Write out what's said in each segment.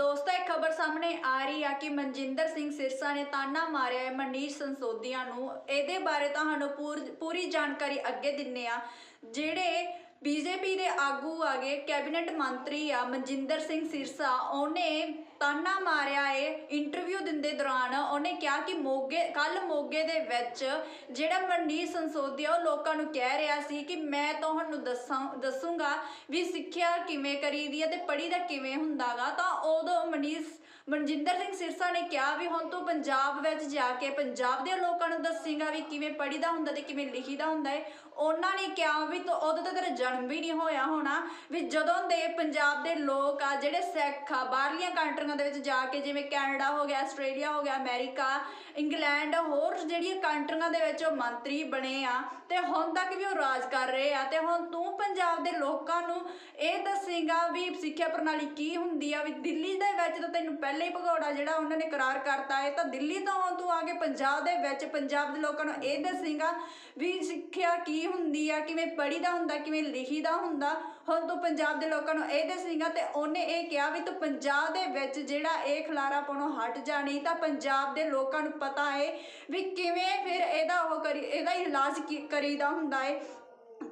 ਦੋਸਤੋ ਇਹ ਖਬਰ ਸਾਹਮਣੇ ਆ ਰਹੀ ਆ ਕਿ ਮਨਜਿੰਦਰ ਸਿੰਘ ਸਿਰਸਾ ਨੇ ਤਾਨਾ ਮਾਰਿਆ ਹੈ ਮਨੀਸ਼ ਸੰਸੋਦੀਆ ਨੂੰ। ਇਹਦੇ ਬਾਰੇ ਤੁਹਾਨੂੰ ਪੂਰ- ਪੂਰੀ ਜਾਣਕਾਰੀ ਅੱਗੇ ਦਿੰਨੇ ਆ। ਜਿਹੜੇ ਬੀਜੇਪੀ ਦੇ ਆਗੂ ਆ ਗਏ ਕੈਬਨਿਟ ਮੰਤਰੀ ਆ ਮਨਜਿੰਦਰ ਸਿੰਘ ਸਿਰਸਾ, ਉਹਨੇ ਤਾਨਾ ਮਾਰਿਆ ਏ ਇੰਟਰਵਿਊ ਦਿੰਦੇ ਦੌਰਾਨ। ਉਹਨੇ ਕਿਹਾ ਕਿ ਮੋਗੇ ਕੱਲ ਮੋਗੇ ਦੇ ਵਿੱਚ ਜਿਹੜਾ ਮਨੀਸ਼ ਸੰਸੋਦੀਆ ਉਹ ਲੋਕਾਂ ਨੂੰ ਕਹਿ ਰਿਹਾ ਸੀ ਕਿ ਮੈਂ ਤੁਹਾਨੂੰ ਦੱਸਾਂ, ਦੱਸੂਗਾ ਵੀ ਸਿੱਖਿਆ ਕਿਵੇਂ ਕਰੀਦੀ ਹੈ ਤੇ ਪੜ੍ਹੀ ਦਾ ਕਿਵੇਂ ਹੁੰਦਾਗਾ। ਤਾਂ ਉਦੋਂ ਮਨੀਸ਼ ਮਨਜਿੰਦਰ ਸਿੰਘ ਸਿਰਸਾ ਨੇ ਕਿਹਾ ਵੀ ਹੁਣ ਤੂੰ ਪੰਜਾਬ ਵਿੱਚ ਜਾ ਕੇ ਪੰਜਾਬ ਦੇ ਲੋਕਾਂ ਨੂੰ ਦੱਸੇਗਾ ਵੀ ਕਿਵੇਂ ਪੜ੍ਹੀਦਾ ਹੁੰਦਾ ਤੇ ਕਿਵੇਂ ਲਿਖੀਦਾ ਹੁੰਦਾ ਹੈ ਉਹਨਾਂ ਨੇ ਕਿਹਾ ਵੀ ਤੂੰ ਉਦੋਂ ਤਾਂ ਤੇਰਾ ਜਨਮ ਵੀ ਨਹੀਂ ਹੋਇਆ ਹੋਣਾ ਵੀ ਜਦੋਂ ਦੇ ਪੰਜਾਬ ਦੇ ਲੋਕ ਆ, ਜਿਹੜੇ ਸਿੱਖ ਆ, ਬਾਹਰਲੀਆਂ ਕੰਟਰੀਆਂ ਦੇ ਵਿੱਚ ਜਾ ਕੇ ਜਿਵੇਂ ਕੈਨੇਡਾ ਹੋ ਗਿਆ, ਆਸਟ੍ਰੇਲੀਆ ਹੋ ਗਿਆ, ਅਮਰੀਕਾ, ਇੰਗਲੈਂਡ, ਹੋਰ ਜਿਹੜੀਆਂ ਕੰਟਰੀਆਂ ਦੇ ਵਿੱਚ ਉਹ ਮੰਤਰੀ ਬਣੇ ਆ ਤੇ ਹੁਣ ਤੱਕ ਵੀ ਉਹ ਰਾਜ ਕਰ ਰਹੇ ਆ ਤੇ ਹੁਣ ਤੂੰ ਪੰਜਾਬ ਦੇ ਲੋਕਾਂ ਨੂੰ ਇਹ ਦੱਸੇਗਾ ਵੀ ਸਿੱਖਿਆ ਪ੍ਰਣਾਲੀ ਕੀ ਹੁੰਦੀ ਆ, ਵੀ ਦਿੱਲੀ ਦੇ ਵਿੱਚ ਤਾਂ ਤੈਨੂੰ ਪਹਿਲੇ ਹੀ ਭਗੌੜਾ ਜਿਹੜਾ ਉਹਨਾਂ ਨੇ ਕਰਾਰ ਕਰਤਾ ਹੈ, ਤਾਂ ਦਿੱਲੀ ਤੋਂ ਹੁਣ ਤੂੰ ਆ ਕੇ ਪੰਜਾਬ ਦੇ ਵਿੱਚ ਪੰਜਾਬ ਦੇ ਲੋਕਾਂ ਨੂੰ ਇਹ ਦੱਸੇਗਾ ਵੀ ਸਿੱਖਿਆ ਕੀ ਹੁੰਦੀ ਆ, ਕਿਵੇਂ ਪੜ੍ਹੀਦਾ ਹੁੰਦਾ, ਕਿਵੇਂ ਲਿਖੀਦਾ ਹੁੰਦਾ। ਹੁਣ ਤੂੰ ਪੰਜਾਬ ਦੇ ਲੋਕਾਂ ਨੂੰ ਇਹ ਦੱਸੇਗਾ ਤੇ ਉਹਨੇ ਇਹ ਕਿਹਾ ਵੀ ਤੂੰ ਪੰਜਾਬ ਦੇ ਵਿੱਚ ਜਿਹੜਾ ਇਹ ਖਲਾਰਾ ਪਾਉਣੋਂ ਹਟ ਜਾਣੀ ਤਾਂ ਪੰਜਾਬ ਦੇ ਲੋਕਾਂ ਨੂੰ ਪਤਾ ਹੈ ਵੀ ਕਿਵੇਂ ਫਿਰ ਇਹਦਾ ਉਹ ਕਰੀ ਇਹਦਾ ਇਲਾਜ ਕੀ ਕਰੀਦਾ ਹੁੰਦਾ ਹੈ।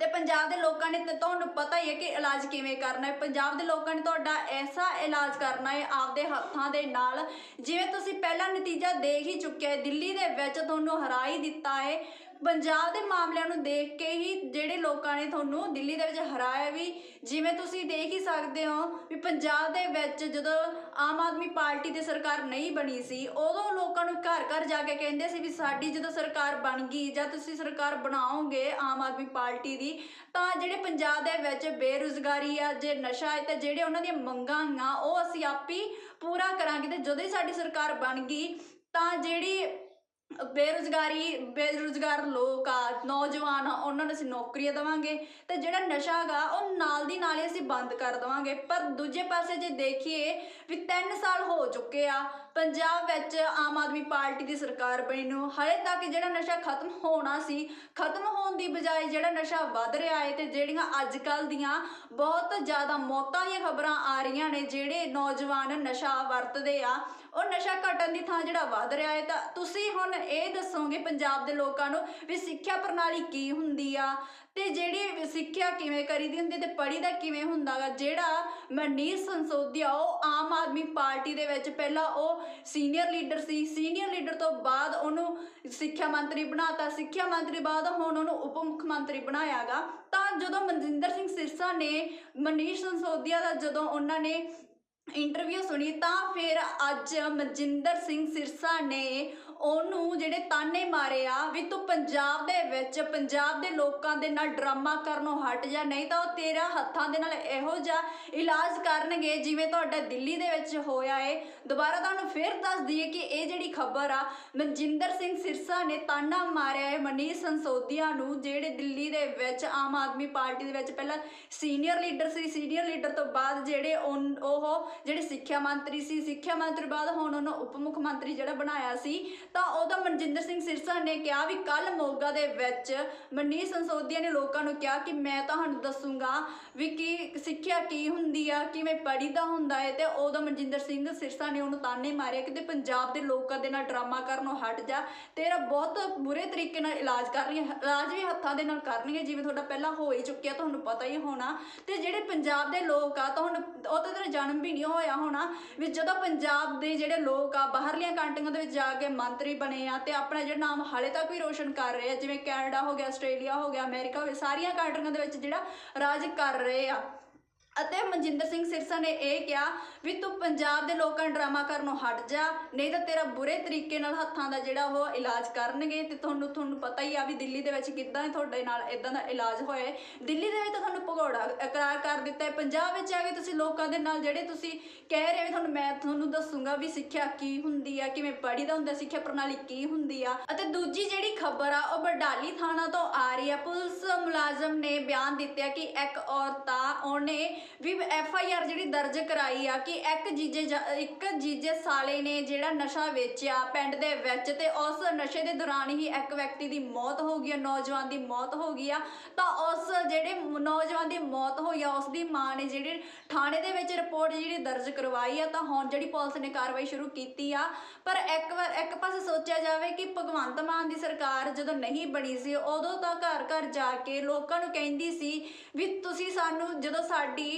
ਤੇ ਪੰਜਾਬ ਦੇ ਲੋਕਾਂ ਨੇ ਤੁਹਾਨੂੰ ਪਤਾ ਹੀ ਹੈ ਕਿ ਇਲਾਜ ਕਿਵੇਂ ਕਰਨਾ ਹੈ। ਪੰਜਾਬ ਦੇ ਲੋਕਾਂ ਨੇ ਤੁਹਾਡਾ ਐਸਾ ਇਲਾਜ ਕਰਨਾ ਹੈ ਆਪਦੇ ਹੱਥਾਂ ਦੇ ਨਾਲ। ਜਿਵੇਂ ਤੁਸੀਂ ਪਹਿਲਾ ਨਤੀਜਾ ਦੇਖ ਹੀ ਚੁੱਕਿਆ ਹੈ, ਦਿੱਲੀ ਦੇ ਵਿੱਚ ਤੁਹਾਨੂੰ ਹਰਾ ਹੀ ਦਿੱਤਾ ਹੈ। ਪੰਜਾਬ ਦੇ ਮਾਮਲਿਆਂ ਨੂੰ ਦੇਖ ਕੇ ਹੀ ਜਿਹੜੇ ਲੋਕਾਂ ਨੇ ਤੁਹਾਨੂੰ ਦਿੱਲੀ ਦੇ ਵਿੱਚ ਹਰਾਇਆ ਵੀ, ਜਿਵੇਂ ਤੁਸੀਂ ਦੇਖ ਹੀ ਸਕਦੇ ਹੋ ਵੀ ਪੰਜਾਬ ਦੇ ਵਿੱਚ ਜਦੋਂ ਆਮ ਆਦਮੀ ਪਾਰਟੀ ਦੀ ਸਰਕਾਰ ਨਹੀਂ ਬਣੀ ਸੀ, ਉਦੋਂ ਲੋਕਾਂ ਨੂੰ ਘਰ ਘਰ ਜਾ ਕੇ ਕਹਿੰਦੇ ਸੀ ਵੀ ਸਾਡੀ ਜਦੋਂ ਸਰਕਾਰ ਬਣ ਗਈ ਜਾਂ ਤੁਸੀਂ ਸਰਕਾਰ ਬਣਾਓਗੇ ਆਮ ਆਦਮੀ ਪਾਰਟੀ ਦੀ, ਤਾਂ ਜਿਹੜੇ ਪੰਜਾਬ ਦੇ ਵਿੱਚ ਬੇਰੁਜ਼ਗਾਰੀ ਆ, ਜੇ ਨਸ਼ਾ ਹੈ ਤੇ ਜਿਹੜੇ ਉਹਨਾਂ ਦੀਆਂ ਮੰਗਾਂ ਆ, ਉਹ ਅਸੀਂ ਆਪੀ ਪੂਰਾ ਕਰਾਂਗੇ ਤੇ ਜਦੋਂ ਹੀ ਸਾਡੀ ਸਰਕਾਰ ਬਣ ਗਈ, ਤਾਂ ਜਿਹੜੀ ਬੇਰੁਜ਼ਗਾਰੀ, ਬੇਰੁਜ਼ਗਾਰ ਲੋਕ ਆ, ਨੌਜਵਾਨ ਆ, ਉਹਨਾਂ ਨੂੰ ਅਸੀਂ ਨੌਕਰੀਆਂ ਦੇਵਾਂਗੇ ਤੇ ਜਿਹੜਾ ਨਸ਼ਾ ਗਾ ਉਹ ਨਾਲ ਦੀ ਨਾਲ ਹੀ ਅਸੀਂ ਬੰਦ ਕਰ ਦੇਵਾਂਗੇ। ਪਰ ਦੂਜੇ ਪਾਸੇ ਜੇ ਦੇਖੀਏ ਵੀ 3 ਸਾਲ ਹੋ ਚੁੱਕੇ ਆ, ਪੰਜਾਬ ਵਿੱਚ ਆਮ ਆਦਮੀ ਪਾਰਟੀ ਦੀ ਸਰਕਾਰ ਬਣੀ ਨੂੰ ਹਲੇ ਤੱਕ ਜਿਹੜਾ ਨਸ਼ਾ ਖਤਮ ਹੋਣਾ ਸੀ, ਖਤਮ ਹੋਣ ਦੀ ਬਜਾਏ ਜਿਹੜਾ ਨਸ਼ਾ ਵੱਧ ਰਿਹਾ ਹੈ ਤੇ ਜਿਹੜੀਆਂ ਅੱਜ ਕੱਲ ਦੀਆਂ ਬਹੁਤ ਜ਼ਿਆਦਾ ਮੌਤਾਂ ਦੀਆਂ ਖਬਰਾਂ ਆ ਰਹੀਆਂ ਨੇ, ਜਿਹੜੇ ਨੌਜਵਾਨ ਨਸ਼ਾ ਵਰਤਦੇ ਆ, ਉਹ ਨਸ਼ਾ ਘਟਣ ਦੀ ਥਾਂ ਜਿਹੜਾ ਵੱਧ ਰਿਹਾ ਹੈ ਤਾਂ ਤੁਸੀਂ ਹੁਣ ਇਹ ਦੱਸੋਗੇ ਪੰਜਾਬ ਦੇ ਲੋਕਾਂ ਨੂੰ ਵੀ ਸਿੱਖਿਆ ਪ੍ਰਣਾਲੀ ਕੀ ਹੁੰਦੀ ਆ ਤੇ ਜਿਹੜੀ ਸਿੱਖਿਆ ਕਿਵੇਂ ਕਰੀਦੀ ਹੁੰਦੀ ਤੇ ਪੜ੍ਹੀ ਕਿਵੇਂ ਹੁੰਦਾਗਾ, ਜਿਹੜਾ ਮਨੀਸ਼ ਸੰਸੋਦੀਆ ਉਹ ਆਮ ਆਦਮੀ ਪਾਰਟੀ ਦੇ ਵਿੱਚ ਪਹਿਲਾਂ ਉਹ ਸੀਨੀਅਰ ਲੀਡਰ ਸੀ, ਸੀਨੀਅਰ ਲੀਡਰ ਤੋਂ ਬਾਅਦ ਉਹਨੂੰ ਸਿੱਖਿਆ ਮੰਤਰੀ ਬਣਾਤਾ, ਸਿੱਖਿਆ ਮੰਤਰੀ ਬਾਅਦ ਹੁਣ ਉਹਨੂੰ ਉਪ ਮੁੱਖ ਮੰਤਰੀ ਬਣਾਇਆਗਾ। ਤਾਂ ਜਦੋਂ ਮਨਜਿੰਦਰ ਸਿੰਘ ਸਿਰਸਾ ਨੇ ਮਨੀਸ਼ ਸੰਸੋਦੀਆ ਦਾ ਜਦੋਂ ਉਹਨਾਂ ਨੇ ਇੰਟਰਵਿਊ ਸੁਣੀ, ਤਾਂ ਫਿਰ ਅੱਜ ਮਨਜਿੰਦਰ ਸਿੰਘ ਸਿਰਸਾ ਨੇ ਉਹਨੂੰ ਜਿਹੜੇ ਤਾਨੇ ਮਾਰੇ ਆ, ਵੀ ਤੂੰ ਪੰਜਾਬ ਦੇ ਵਿੱਚ, ਪੰਜਾਬ ਦੇ ਲੋਕਾਂ ਦੇ ਨਾਲ ਡਰਾਮਾ ਕਰਨੋਂ ਹਟ ਜਾ, ਨਹੀਂ ਤਾਂ ਉਹ ਤੇਰਾ ਹੱਥਾਂ ਦੇ ਨਾਲ ਇਹੋ ਜਿਹਾ ਇਲਾਜ ਕਰਨਗੇ ਜਿਵੇਂ ਤੁਹਾਡਾ ਦਿੱਲੀ ਦੇ ਵਿੱਚ ਹੋਇਆ ਏ। ਦੁਬਾਰਾ ਤੁਹਾਨੂੰ ਫਿਰ ਦੱਸ ਦਈਏ ਕਿ ਇਹ ਜਿਹੜੀ ਖਬਰ ਆ, ਮਨਜਿੰਦਰ ਸਿੰਘ ਸਿਰਸਾ ਨੇ ਤਾਨਾ ਮਾਰਿਆ ਏ ਮਨੀਸ਼ ਸੰਸੋਦੀਆ ਨੂੰ, ਜਿਹੜੇ ਦਿੱਲੀ ਦੇ ਵਿੱਚ ਆਮ ਆਦਮੀ ਪਾਰਟੀ ਦੇ ਵਿੱਚ ਪਹਿਲਾਂ ਸੀਨੀਅਰ ਲੀਡਰ ਸੀ ਸੀਨੀਅਰ ਲੀਡਰ ਤੋਂ ਬਾਅਦ ਜਿਹੜੇ ਉਨ- ਉਹ ਜਿਹੜੇ ਸਿੱਖਿਆ ਮੰਤਰੀ ਸੀ, ਸਿੱਖਿਆ ਮੰਤਰੀ ਬਾਅਦ ਹੁਣ ਉਹਨੂੰ ਉਪ ਮੁੱਖ ਮੰਤਰੀ ਜਿਹੜਾ ਬਣਾਇਆ ਸੀ, ਤਾਂ ਉਦੋਂ ਮਨਜਿੰਦਰ ਸਿੰਘ ਸਿਰਸਾ ਨੇ ਕਿਹਾ ਵੀ ਕੱਲ ਮੋਗਾ ਦੇ ਵਿੱਚ ਮਨੀਸ਼ ਸੰਸੋਦੀਆ ਨੇ ਲੋਕਾਂ ਨੂੰ ਕਿਹਾ ਕਿ ਮੈਂ ਤੁਹਾਨੂੰ ਦੱਸੂਗਾ ਵੀ ਕੀ ਸਿੱਖਿਆ ਕੀ ਹੁੰਦੀ ਆ, ਕਿਵੇਂ ਪੜ੍ਹੀਦਾ ਹੁੰਦਾ ਹੈ ਤੇ ਉਦੋਂ ਮਨਜਿੰਦਰ ਸਿੰਘ ਸਿਰਸਾ ਨੇ ਉਹਨੂੰ ਤਾਨੇ ਮਾਰੇ ਕਿ ਤੇ ਪੰਜਾਬ ਦੇ ਲੋਕਾਂ ਦੇ ਨਾਲ ਡਰਾਮਾ ਕਰਨੋਂ ਹਟ ਜਾ ਤੇਰਾ ਬਹੁਤ ਬੁਰੇ ਤਰੀਕੇ ਨਾਲ ਇਲਾਜ ਕਰ ਰਹੀ ਹੈ ਇਲਾਜ ਵੀ ਹੱਥਾਂ ਦੇ ਨਾਲ ਕਰਨੀ ਹੈ ਜਿਵੇਂ ਤੁਹਾਡਾ ਪਹਿਲਾਂ ਹੋ ਹੀ ਚੁੱਕਿਆ, ਤੁਹਾਨੂੰ ਪਤਾ ਹੀ ਹੋਣਾ, ਤੇ ਜਿਹੜੇ ਪੰਜਾਬ ਦੇ ਲੋਕ ਆ, ਤੁਹਾਨੂੰ ਉਹ ਤਾਂ ਤੇਰਾ ਜਨਮ ਵੀ ਨਹੀਂ ਹੋਇਆ ਹੋਣਾ? ਵੀ ਜਦੋਂ ਪੰਜਾਬ ਦੇ ਜਿਹੜੇ ਲੋਕ ਆ, ਬਾਹਰਲੀਆਂ ਕੰਟਰੀਆਂ ਦੇ ਵਿੱਚ ਜਾ ਕੇ ਮੰਤਰੀ ਬਣੇ ਆ ਤੇ ਆਪਣਾ ਜਿਹੜਾ ਨਾਮ ਹਾਲੇ ਤੱਕ ਵੀ ਰੋਸ਼ਨ ਕਰ ਰਹੇ ਆ, ਜਿਵੇਂ ਕੈਨੇਡਾ ਹੋ ਗਿਆ, ਆਸਟ੍ਰੇਲੀਆ ਹੋ ਗਿਆ, ਅਮਰੀਕਾ ਹੋ ਗਿਆ, ਸਾਰੀਆਂ ਕੰਟਰੀਆਂ ਦੇ ਵਿੱਚ ਜਿਹੜਾ ਰਾਜ ਕਰ ਰਹੇ ਆ। ਅਤੇ ਮਨਜਿੰਦਰ ਸਿੰਘ ਸਿਰਸਾ ਨੇ ਇਹ ਕਿਹਾ ਵੀ ਤੂੰ ਪੰਜਾਬ ਦੇ ਲੋਕਾਂ ਨੂੰ ਡਰਾਮਾ ਕਰਨੋਂ ਹਟ ਜਾ, ਨਹੀਂ ਤਾਂ ਤੇਰਾ ਬੁਰੇ ਤਰੀਕੇ ਨਾਲ ਹੱਥਾਂ ਦਾ ਜਿਹੜਾ ਉਹ ਇਲਾਜ ਕਰਨਗੇ ਤੇ ਤੁਹਾਨੂੰ ਤੁਹਾਨੂੰ ਪਤਾ ਹੀ ਆ ਵੀ ਦਿੱਲੀ ਦੇ ਵਿੱਚ ਕਿੱਦਾਂ ਤੁਹਾਡੇ ਨਾਲ ਇਦਾਂ ਦਾ ਇਲਾਜ ਹੋਇਆ ਦਿੱਲੀ ਦੇ ਵਿੱਚ ਤਾਂ ਤੁਹਾਨੂੰ ਭਗੌੜਾ ਇਕਰਾਰ ਕਰ ਦਿੱਤਾ ਹੈ। ਪੰਜਾਬ ਵਿੱਚ ਆ ਕੇ ਤੁਸੀਂ ਲੋਕਾਂ ਦੇ ਨਾਲ ਜਿਹੜੇ ਤੁਸੀਂ ਕਹਿ ਰਹੇ ਹੋ ਵੀ ਤੁਹਾਨੂੰ ਮੈਂ ਤੁਹਾਨੂੰ ਦੱਸੂਗਾ ਵੀ ਸਿੱਖਿਆ ਕੀ ਹੁੰਦੀ ਆ, ਕਿਵੇਂ ਪੜ੍ਹੀਦਾ ਹੁੰਦਾ, ਸਿੱਖਿਆ ਪ੍ਰਣਾਲੀ ਕੀ ਹੁੰਦੀ ਆ। ਅਤੇ ਦੂਜੀ ਜਿਹੜੀ ਖਬਰ ਆ, ਉਹ ਬਰਡਾਲੀ ਥਾਣਾ ਤੋਂ ਆ ਰਹੀ ਆ। ਪੁਲਿਸ ਮੁਲਾਜ਼ਮ ਨੇ ਬਿਆਨ ਦਿੱਤਾ ਕਿ ਇੱਕ ਔਰਤ ਆ, ਉਹਨੇ ਵੀ ਐਫ ਆਈ ਆਰ ਜਿਹੜੀ ਦਰਜ ਕਰਾਈ ਆ ਕਿ ਇੱਕ ਜੀਜੇ ਇੱਕ ਜੀਜੇ ਸਾਲੇ ਨੇ ਜਿਹੜਾ ਨਸ਼ਾ ਵੇਚਿਆ ਪਿੰਡ ਦੇ ਵਿੱਚ ਤੇ ਉਸ ਨਸ਼ੇ ਦੇ ਦੌਰਾਨ ਹੀ ਇੱਕ ਵਿਅਕਤੀ ਦੀ ਮੌਤ ਹੋ ਗਈ ਆ, ਨੌਜਵਾਨ ਦੀ ਮੌਤ ਹੋ ਗਈ ਆ। ਤਾਂ ਉਸ ਜਿਹੜੇ ਨੌਜਵਾਨ ਦੀ ਮੌਤ ਹੋਈ ਆ, ਉਸ ਦੀ ਮਾਂ ਨੇ ਜਿਹੜੀ ਥਾਣੇ ਦੇ ਵਿੱਚ ਰਿਪੋਰਟ ਜਿਹੜੀ ਦਰਜ ਕਰਵਾਈ ਆ, ਤਾਂ ਹੁਣ ਜਿਹੜੀ ਪੁਲਿਸ ਨੇ ਕਾਰਵਾਈ ਸ਼ੁਰੂ ਕੀਤੀ ਆ। ਪਰ ਇੱਕ ਵਾਰ, ਇੱਕ ਪਾਸੇ ਸੋਚਿਆ ਜਾਵੇ ਕਿ ਭਗਵੰਤ ਮਾਨ ਦੀ ਸਰਕਾਰ ਜਦੋਂ ਨਹੀਂ ਬਣੀ ਸੀ, ਉਦੋਂ ਤਾਂ ਘਰ ਘਰ ਜਾ ਕੇ ਲੋਕਾਂ ਨੂੰ ਕਹਿੰਦੀ ਸੀ ਵੀ ਤੁਸੀਂ ਸਾਨੂੰ ਜਦੋਂ ਸਾਡੀ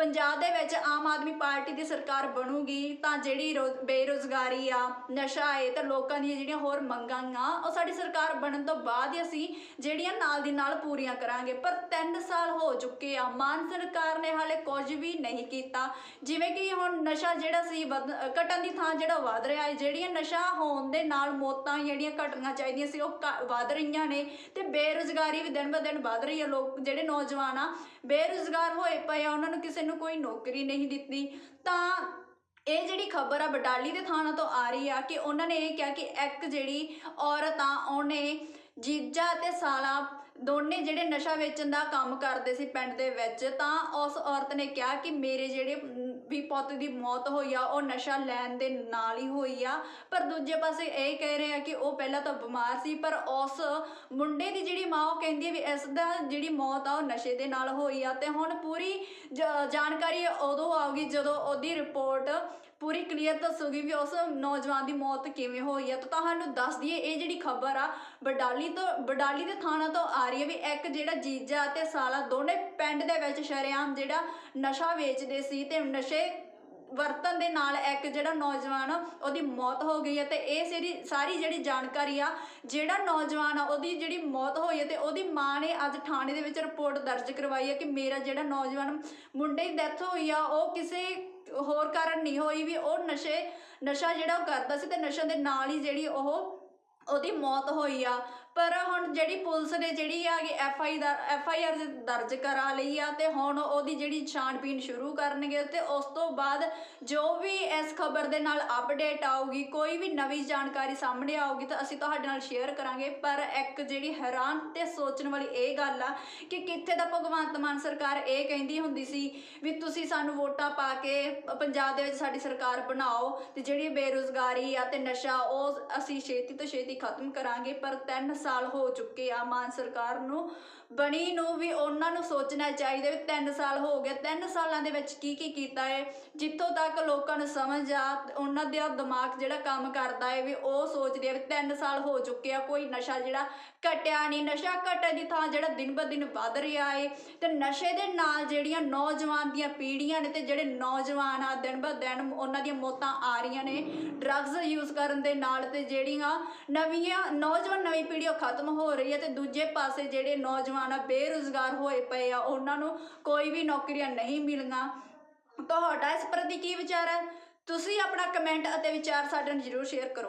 ਪੰਜਾਬ ਦੇ ਵਿੱਚ ਆਮ ਆਦਮੀ ਪਾਰਟੀ ਦੀ ਸਰਕਾਰ ਬਣੂਗੀ ਤਾਂ ਜਿਹੜੀ ਰੋ- ਬੇਰੁਜ਼ਗਾਰੀ ਆ, ਨਸ਼ਾ ਹੈ ਤੇ ਲੋਕਾਂ ਦੀਆਂ ਜਿਹੜੀਆਂ ਹੋਰ ਮੰਗਾਂ ਆ, ਉਹ ਸਾਡੀ ਸਰਕਾਰ ਬਣਨ ਤੋਂ ਬਾਅਦ ਹੀ ਅਸੀਂ ਜਿਹੜੀਆਂ ਨਾਲ ਦੀ ਨਾਲ ਪੂਰੀਆਂ ਕਰਾਂਗੇ। ਪਰ 3 ਸਾਲ ਹੋ ਚੁੱਕੇ ਆ, ਮਾਨ ਸਰਕਾਰ ਨੇ ਹਾਲੇ ਕੁਝ ਵੀ ਨਹੀਂ ਕੀਤਾ। ਜਿਵੇਂ ਕਿ ਹੁਣ ਨਸ਼ਾ ਜਿਹੜਾ ਸੀ, ਵਧ- ਘਟਣ ਦੀ ਥਾਂ ਜਿਹੜਾ ਵੱਧ ਰਿਹਾ ਹੈ ਜਿਹੜੀਆਂ ਨਸ਼ਾ ਹੋਣ ਦੇ ਨਾਲ ਮੌਤਾਂ ਜਿਹੜੀਆਂ ਘਟਣੀਆਂ ਚਾਹੀਦੀਆਂ ਸੀ, ਉਹ ਘ- ਵੱਧ ਰਹੀਆਂ ਨੇ ਤੇ ਬੇਰੁਜ਼ਗਾਰੀ ਵੀ ਦਿਨ ਬ ਦਿਨ ਵੱਧ ਰਹੀ ਹੈ ਲੋਕ, ਜਿਹੜੇ ਨੌਜਵਾਨ ਆ, ਬੇਰੁਜ਼ਗਾਰ ਹੋਏ ਪਏ ਆ, ਉਹਨਾਂ ਨੂੰ ਕਿਸੇ ਨੂੰ ਕੋਈ ਨੌਕਰੀ ਨਹੀਂ ਦਿੱਤੀ, ਤਾਂ ਇਹ ਜਿਹੜੀ ਖਬਰ ਆ ਬਡਾਲੀ ਦੇ ਥਾਣਾ ਤੋਂ ਆ ਰਹੀ ਆ ਕਿ ਉਹਨਾਂ ਨੇ ਇਹ ਕਿਹਾ ਕਿ ਇੱਕ ਜਿਹੜੀ ਔਰਤ ਆ, ਉਹਨੇ ਜੀਜਾ ਤੇ ਸਾਲਾ ਦੋਨੇ ਜਿਹੜੇ ਨਸ਼ਾ ਵੇਚਣ ਦਾ ਕੰਮ ਕਰਦੇ ਸੀ ਪਿੰਡ ਦੇ ਵਿੱਚ, ਤਾਂ ਉਸ ਔਰਤ ਨੇ ਕਿਹਾ ਕਿ ਮੇਰੇ ਜਿਹੜੇ ਵੀ ਪੁੱਤ ਦੀ ਮੌਤ ਹੋਈ ਆ, ਉਹ ਨਸ਼ਾ ਲੈਣ ਦੇ ਨਾਲ ਹੀ ਹੋਈ ਆ। ਪਰ ਦੂਜੇ ਪਾਸੇ ਇਹ ਕਹਿ ਰਹੇ ਆ ਕਿ ਉਹ ਪਹਿਲਾਂ ਤਾਂ ਬਿਮਾਰ ਸੀ, ਪਰ ਉਸ ਮੁੰਡੇ ਦੀ ਜਿਹੜੀ ਮਾਂ, ਉਹ ਕਹਿੰਦੀ ਹੈ ਵੀ ਇਸ ਦਾ ਜਿਹੜੀ ਮੌਤ ਆ, ਉਹ ਨਸ਼ੇ ਦੇ ਨਾਲ ਹੋਈ ਆ। ਤੇ ਹੁਣ ਪੂਰੀ ਜ- ਜਾਣਕਾਰੀ ਉਦੋਂ ਆਊਗੀ ਜਦੋਂ ਉਹਦੀ ਰਿਪੋਰਟ ਪੂਰੀ ਕਲੀਅਰ ਦੱਸੂਗੀ ਵੀ ਉਸ ਨੌਜਵਾਨ ਦੀ ਮੌਤ ਕਿਵੇਂ ਹੋਈ ਹੈ। ਤਾਂ ਤੁਹਾਨੂੰ ਦੱਸ ਦਈਏ, ਇਹ ਜਿਹੜੀ ਖਬਰ ਆ, ਬਡਾਲੀ ਤੋਂ, ਬਡਾਲੀ ਦੇ ਥਾਣਾ ਤੋਂ ਆ ਰਹੀ ਹੈ ਵੀ ਇੱਕ ਜਿਹੜਾ ਜੀਜਾ ਤੇ ਸਾਲਾ ਦੋਨੇ ਪਿੰਡ ਦੇ ਵਿੱਚ ਸ਼ਰੇਆਮ ਜਿਹੜਾ ਨਸ਼ਾ ਵੇਚਦੇ ਸੀ ਤੇ ਨਸ਼ੇ ਵਰਤਨ ਦੇ ਨਾਲ ਇੱਕ ਜਿਹੜਾ ਨੌਜਵਾਨ ਉਹਦੀ ਮੌਤ ਹੋ ਗਈ ਹੈ ਤੇ ਇਹ ਸਾਰੀ ਸਾਰੀ ਜਿਹੜੀ ਜਾਣਕਾਰੀ ਆ, ਜਿਹੜਾ ਨੌਜਵਾਨ ਆ, ਉਹਦੀ ਜਿਹੜੀ ਮੌਤ ਹੋਈ ਹੈ ਤੇ ਉਹਦੀ ਮਾਂ ਨੇ ਅੱਜ ਥਾਣੇ ਦੇ ਵਿੱਚ ਰਿਪੋਰਟ ਦਰਜ ਕਰਵਾਈ ਹੈ ਕਿ ਮੇਰਾ ਜਿਹੜਾ ਨੌਜਵਾਨ ਮੁੰਡੇ ਦੀ ਡੈਥ ਹੋਈ ਆ, ਉਹ ਕਿਸੇ ਹੋਰ ਕਾਰਨ ਨਹੀਂ ਹੋਈ ਵੀ ਉਹ ਨਸ਼ੇ, ਨਸ਼ਾ ਜਿਹੜਾ ਉਹ ਕਰਦਾ ਸੀ ਤੇ ਨਸ਼ਾ ਦੇ ਨਾਲ ਹੀ ਜਿਹੜੀ ਉਹ ਉਹਦੀ ਮੌਤ ਹੋਈ ਆ। ਪਰ ਹੁਣ ਜਿਹੜੀ ਪੁਲਿਸ ਨੇ ਜਿਹੜੀ ਆ ਕਿ ਐਫ ਆਈ ਦਾ ਐਫ ਆਈ ਆਰ ਦਰਜ ਕਰਾ ਲਈ ਆ ਤੇ ਹੁਣ ਉਹਦੀ ਜਿਹੜੀ ਛਾਣਬੀਨ ਸ਼ੁਰੂ ਕਰਨਗੇ ਤੇ ਉਸ ਤੋਂ ਬਾਅਦ ਜੋ ਵੀ ਇਸ ਖਬਰ ਦੇ ਨਾਲ ਅਪਡੇਟ ਆਊਗੀ, ਕੋਈ ਵੀ ਨਵੀਂ ਜਾਣਕਾਰੀ ਸਾਹਮਣੇ ਆਊਗੀ ਤਾਂ ਅਸੀਂ ਤੁਹਾਡੇ ਨਾਲ ਸ਼ੇਅਰ ਕਰਾਂਗੇ। ਪਰ ਇੱਕ ਜਿਹੜੀ ਹੈਰਾਨ ਤੇ ਸੋਚਣ ਵਾਲੀ ਇਹ ਗੱਲ ਆ ਕਿ ਕਿੱਥੇ ਦਾ ਭਗਵੰਤ ਮਾਨ ਸਰਕਾਰ ਇਹ ਕਹਿੰਦੀ ਹੁੰਦੀ ਸੀ ਵੀ ਤੁਸੀਂ ਸਾਨੂੰ ਵੋਟਾਂ ਪਾ ਕੇ ਪੰਜਾਬ ਦੇ ਵਿੱਚ ਸਾਡੀ ਸਰਕਾਰ ਬਣਾਓ ਤੇ ਜਿਹੜੀ ਬੇਰੁਜ਼ਗਾਰੀ ਆ ਤੇ ਨਸ਼ਾ ਉਹ ਅਸੀਂ ਛੇਤੀ ਤੋਂ ਛੇਤੀ ਖਤਮ ਕਰਾਂਗੇ, ਪਰ ਤਿੰਨ ਸਾਲ ਹੋ ਚੁੱਕੇ ਆ ਮਾਨ ਸਰਕਾਰ ਨੂੰ। ਬਣੀ ਨੂੰ ਵੀ ਉਹਨਾਂ ਨੂੰ ਸੋਚਣਾ ਚਾਹੀਦਾ ਵੀ 3 ਸਾਲ ਹੋ ਗਏ। 3 ਸਾਲਾਂ ਦੇ ਵਿੱਚ ਕੀ ਕੀ ਕੀਤਾ ਹੈ ਜਿੱਥੋਂ ਤੱਕ ਲੋਕਾਂ ਨੂੰ ਸਮਝ ਆ, ਉਹਨਾਂ ਦਾ ਦਿਮਾਗ ਜਿਹੜਾ ਕੰਮ ਕਰਦਾ ਹੈ ਵੀ ਉਹ ਸੋਚਦੇ ਆ ਵੀ 3 ਸਾਲ ਹੋ ਚੁੱਕੇ ਆ, ਕੋਈ ਨਸ਼ਾ ਜਿਹੜਾ ਘਟਿਆ ਨਹੀਂ। ਨਸ਼ਾ ਘਟਣ ਦੀ ਥਾਂ ਜਿਹੜਾ ਦਿਨ ਬ ਦਿਨ ਵੱਧ ਰਿਹਾ ਹੈ ਤੇ ਨਸ਼ੇ ਦੇ ਨਾਲ ਜਿਹੜੀਆਂ ਨੌਜਵਾਨ ਦੀਆਂ ਪੀੜ੍ਹੀਆਂ ਨੇ ਤੇ ਜਿਹੜੇ ਨੌਜਵਾਨ ਆ, ਦਿਨ ਬ ਦਿਨ ਉਹਨਾਂ ਦੀਆਂ ਮੌਤਾਂ ਆ ਰਹੀਆਂ ਨੇ। ਡਰੱਗਸ ਯੂਜ਼ ਕਰਨ ਦੇ ਨਾਲ ਤੇ ਜਿਹੜੀਆਂ ਨਵੀਆਂ ਨੌਜਵਾਨ ਨਵੀਂ ਪੀੜ੍ਹੀ ਉਹ ਖਤਮ ਹੋ ਰਹੀ ਹੈ ਤੇ ਦੂਜੇ ਪਾਸੇ ਜਿਹੜੇ ਨੌਜਵਾਨ ਆ, ਬੇਰੁਜ਼ਗਾਰ ਹੋਏ ਪਏ ਆ, ਉਹਨਾਂ ਨੂੰ ਕੋਈ ਵੀ ਨੌਕਰੀਆਂ ਨਹੀਂ ਮਿਲੀਆਂ। ਤੁਹਾਡਾ ਇਸ ਪ੍ਰਤੀ ਕੀ ਵਿਚਾਰ ਹੈ? ਤੁਸੀਂ ਆਪਣਾ ਕਮੈਂਟ ਅਤੇ ਵਿਚਾਰ ਸਾਡੇ ਨਾਲ ਜ਼ਰੂਰ ਸ਼ੇਅਰ ਕਰੋ।